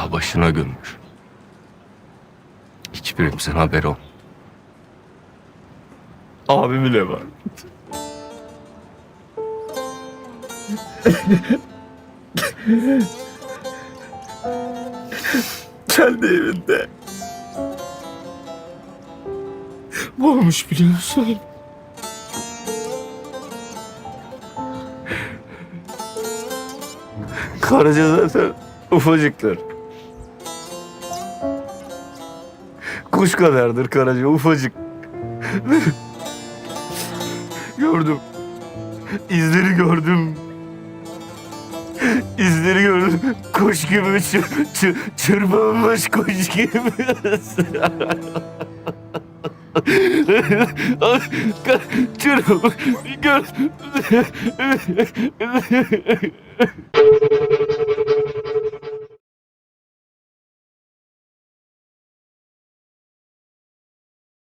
dağ başına gömmüş. Hiçbirimizin haberi olmadı. Abi bile var. Kendi evinde. Olmuş biliyor musun? Karaca zaten ufacıktır. Kuş kadardır Karaca ufacık. gördüm. İzleri gördüm. İzleri gördüm. Kuş gibi çır, çır, çırpınmış kuş gibi. Çırpınmış. Gör.